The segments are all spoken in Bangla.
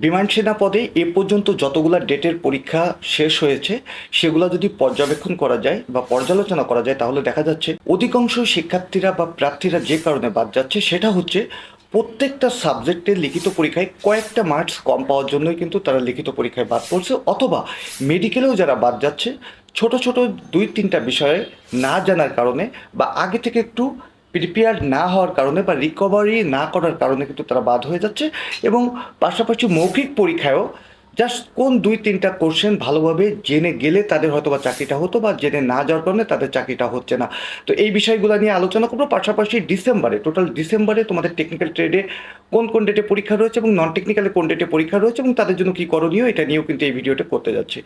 বিমান সেনা পদে এ পর্যন্ত যতগুলা ডেটের পরীক্ষা শেষ হয়েছে, সেগুলো যদি পর্যবেক্ষণ করা যায় বা পর্যালোচনা করা যায়, তাহলে দেখা যাচ্ছে অধিকাংশ শিক্ষার্থীরা বা প্রার্থীরা যে কারণে বাদ যাচ্ছে, সেটা হচ্ছে প্রত্যেকটা সাবজেক্টের লিখিত পরীক্ষায় কয়েকটা মার্কস কম পাওয়ার জন্যই কিন্তু তারা লিখিত পরীক্ষায় বাদ পড়ছে। অথবা মেডিকেলেও যারা বাদ যাচ্ছে, ছোট ছোট দুই, তিনটা বিষয়ে না জানার কারণে বা আগে থেকে একটু প্রিপেয়ার না হওয়ার কারণে বা রিকভারি না করার কারণে কিন্তু তারা বাদ হয়ে যাচ্ছে এবং পাশাপাশি মৌখিক পরীক্ষায়ও জাস্ট কোন দুই, তিনটা কোশ্চেন ভালোভাবে জেনে গেলে তাদের হয়তো বা চাকরিটা হতো বা জেনে না যাওয়ার কারণে তাদের চাকরিটা হচ্ছে না। তো এই বিষয়গুলো নিয়ে আলোচনা করব, পাশাপাশি ডিসেম্বরে টোটাল ডিসেম্বরে তোমাদের টেকনিক্যাল ট্রেডে কোন কোন ডেটে পরীক্ষা রয়েছে এবং নন টেকনিক্যালে কোন ডেটে পরীক্ষা রয়েছে এবং তাদের জন্য কী করণীয় এটা নিয়েও কিন্তু এই ভিডিওটা করতে যাচ্ছি।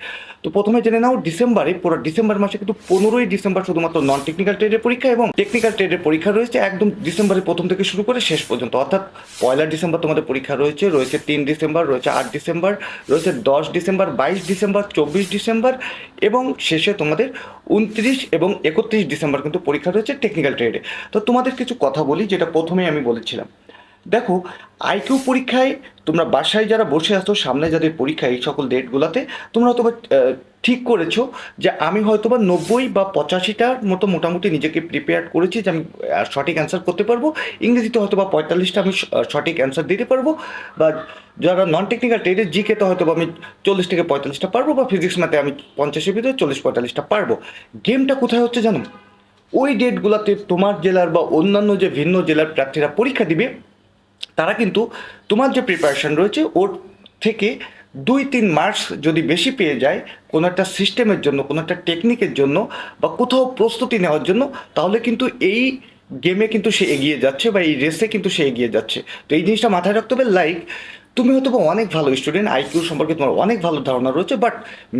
তো প্রথমে জেনে নাও ডিসেম্বরে পুরো ডিসেম্বর মাসে কিন্তু পনেরোই ডিসেম্বর শুধুমাত্র নন টেকনিক্যাল ট্রেডের পরীক্ষা এবং টেকনিক্যাল ট্রেডের পরীক্ষা রয়েছে একদম ডিসেম্বরের প্রথম থেকে শুরু করে শেষ পর্যন্ত। অর্থাৎ পয়লা ডিসেম্বর তোমাদের পরীক্ষা রয়েছে রয়েছে তিন ডিসেম্বর রয়েছে আট ডিসেম্বর রয়েছে দশ ডিসেম্বর, বাইশ ডিসেম্বর, চব্বিশ ডিসেম্বর এবং শেষে তোমাদের উনত্রিশ এবং একত্রিশ ডিসেম্বর কিন্তু পরীক্ষা রয়েছে টেকনিক্যাল ট্রেডে তো তোমাদের কিছু কথা বলি, যেটা প্রথমেই আমি বলেছিলাম। দেখো আইকিউ পরীক্ষায় তোমরা বাসায় যারা বসে আছো, সামনে যাদের পরীক্ষা এই সকল ডেটগুলোতে তোমরা হয়তো ঠিক করেছ যে আমি হয়তো বা নব্বই বা পঁচাশিটার মতো মোটামুটি নিজেকে প্রিপেয়ার করেছি যে আমি সঠিক অ্যান্সার করতে পারব। ইংরেজিতে হয়তো বা পঁয়তাল্লিশটা আমি সঠিক অ্যান্সার দিতে পারব। বা যারা নন টেকনিক্যাল ট্রেডে জিকেতে হয়তো বা আমি চল্লিশ থেকে পঁয়তাল্লিশটা পারব বা ফিজিক্স ম্যাথে আমি পঞ্চাশের ভিতরে চল্লিশ পঁয়তাল্লিশটা পারব। গেমটা কোথায় হচ্ছে জানো? ওই ডেটগুলোতে তোমার জেলার বা অন্যান্য যে ভিন্ন জেলার প্রার্থীরা পরীক্ষা দিবে তারা কিন্তু তোমার যে প্রিপারেশন রয়েছে, ওর থেকে দুই তিন মার্কস যদি বেশি পেয়ে যায়, কোনো একটা সিস্টেমের জন্য, কোনো একটা টেকনিকের জন্য বা কোথাও প্রস্তুতি নেওয়ার জন্য, তাহলে কিন্তু এই গেমে কিন্তু সে এগিয়ে যাচ্ছে বা এই রেসে কিন্তু সে এগিয়ে যাচ্ছে। তো এই জিনিসটা মাথায় রাখতে হবে লাইক তুমি হয়তো অনেক ভালো স্টুডেন্ট আইকিউ সম্পর্কে তোমার অনেক ভালো ধারণা রয়েছে বাট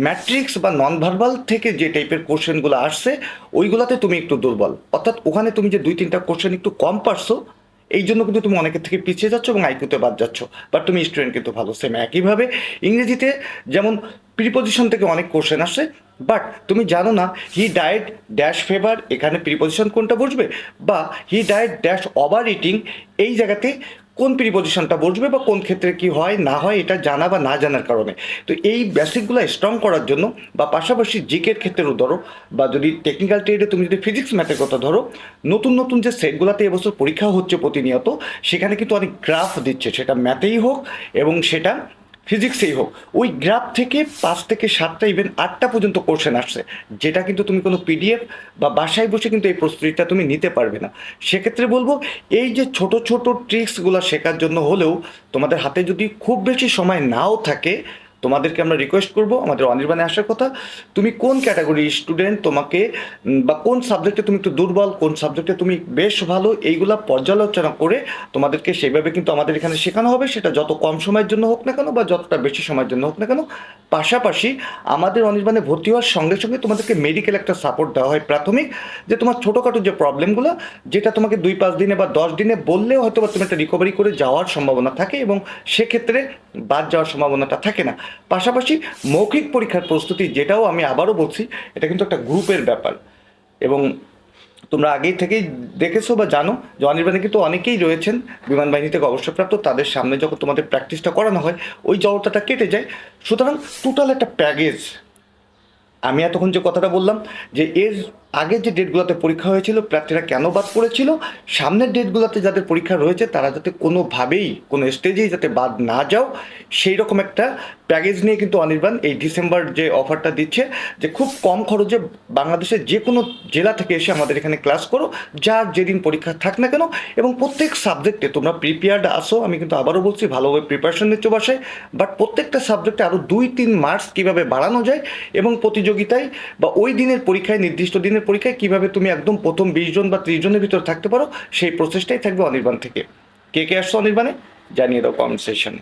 ম্যাট্রিক্স বা নন ভার্বাল থেকে যে টাইপের কোশ্চেনগুলো আসছে, ওইগুলোতে তুমি একটু দুর্বল। অর্থাৎ ওখানে তুমি যে দুই তিনটা কোশ্চেন একটু কম পারছ এই জন্য কিন্তু তুমি অনেকের থেকে পিছিয়ে যাচ্ছ এবং আইকুতে বাদ যাচ্ছ। বাট তুমি স্টুডেন্ট কিন্তু ভালো সেম একইভাবে ইংরেজিতে যেমন প্রিপোজিশন থেকে অনেক কোশ্চেন আসে বাট তুমি জানো না হি ডায়েট ড্যাশ ফেভার এখানে প্রিপোজিশন কোনটা বসবে বা he died dash over eating এই জায়গাতে কোন প্রিপোজিশনটা বসবে বা কোন ক্ষেত্রে কি হয়, না হয়, এটা জানা বা না জানার কারণে। তো এই বেসিকগুলো স্ট্রং করার জন্য বা পাশাপাশি জিকের ক্ষেত্রেও ধরো, বা যদি টেকনিক্যাল ট্রেডে তুমি যদি ফিজিক্স ম্যাথের কথা ধরো, নতুন নতুন যে সেটগুলোতে এবছর পরীক্ষা হচ্ছে প্রতিনিয়ত, সেখানে কিন্তু অনেক গ্রাফ দিচ্ছে। সেটা ম্যাথেই হোক এবং সেটা ফিজিক্সেই হোক, ওই গ্রাফ থেকে পাঁচ থেকে সাতটা ইভেন আটটা পর্যন্ত কোশ্চেন আসছে, যেটা কিন্তু তুমি কোনো পিডিএফ বা বাসায় বসে কিন্তু এই প্রস্তুতিটা তুমি নিতে পারবে না। সেক্ষেত্রে বলব, এই যে ছোট ছোট ট্রিক্সগুলো শেখার জন্য হলেও তোমাদের হাতে যদি খুব বেশি সময় নাও থাকে তোমাদেরকে আমরা রিকোয়েস্ট করব, আমাদের অনির্বাণে আসার কথা। তুমি কোন ক্যাটাগরি স্টুডেন্ট তোমাকে বা কোন সাবজেক্টে তুমি একটু দুর্বল, কোন সাবজেক্টে তুমি বেশ ভালো, এইগুলা পর্যালোচনা করে তোমাদেরকে সেইভাবে কিন্তু আমাদের এখানে শেখানো হবে। সেটা যত কম সময়ের জন্য হোক না কেন বা যতটা বেশি সময়ের জন্য হোক না কেন পাশাপাশি আমাদের অনির্বাণে ভর্তি হওয়ার সঙ্গে সঙ্গে তোমাদেরকে মেডিকেল একটা সাপোর্ট দেওয়া হয়। প্রাথমিক যে তোমার ছোটোখাটো যে প্রবলেমগুলো যেটা তোমাকে দুই পাঁচ দিনে বা দশ দিনে বললেও হয়তো বা তুমি একটা রিকভারি করে যাওয়ার সম্ভাবনা থাকে এবং সেক্ষেত্রে বাদ যাওয়ার সম্ভাবনাটা থাকে না। পাশাপাশি মৌখিক পরীক্ষার প্রস্তুতি যেটাও আমি আবারও বলছি, এটা কিন্তু একটা গ্রুপের ব্যাপার। এবং তোমরা আগেই থেকেই দেখেছ বা জানো যে অনির্বাণে কিন্তু অনেকেই রয়েছেন বিমান বাহিনী থেকে অবসরপ্রাপ্ত, তাদের সামনে যখন তোমাদের প্র্যাকটিসটা করানো হয়, ওই জড়তাটা কেটে যায়। সুতরাং টোটাল একটা প্যাকেজ আমি এতক্ষণ যে কথাটা বললাম যে এর আগের যে ডেটগুলোতে পরীক্ষা হয়েছিল, প্রার্থীরা কেন বাদ পড়েছিল? সামনের ডেটগুলোতে যাদের পরীক্ষা রয়েছে, তারা যাতে কোনোভাবেই, কোনো স্টেজেই যাতে বাদ না যাও সেই রকম একটা প্যাকেজ নিয়ে কিন্তু অনির্বাণ এই ডিসেম্বর যে অফারটা দিচ্ছে, যে খুব কম খরচে বাংলাদেশের যে কোনো জেলা থেকে এসে আমাদের এখানে ক্লাস করো, যার যেদিন পরীক্ষা থাক না কেন, এবং প্রত্যেক সাবজেক্টে তোমরা প্রিপেয়ার্ড আসো, আমি কিন্তু আবারও বলছি, ভালোভাবে প্রিপারেশন নিচ্ছ বাসায় বাট প্রত্যেকটা সাবজেক্টে আরও দুই, তিন মার্কস কীভাবে বাড়ানো যায়, এবং প্রতিযোগিতায় বা ওই দিনের পরীক্ষায়, নির্দিষ্ট দিনের পরীক্ষায় কীভাবে তুমি একদম প্রথম বিশ জন বা ত্রিশ জনের ভিতরে থাকতে পারো, সেই প্রসেসটাই থাকবে অনির্বাণ থেকে। কে কে আসছো অনির্বাণে? জানিয়ে দাও কমেন্ট সেশনে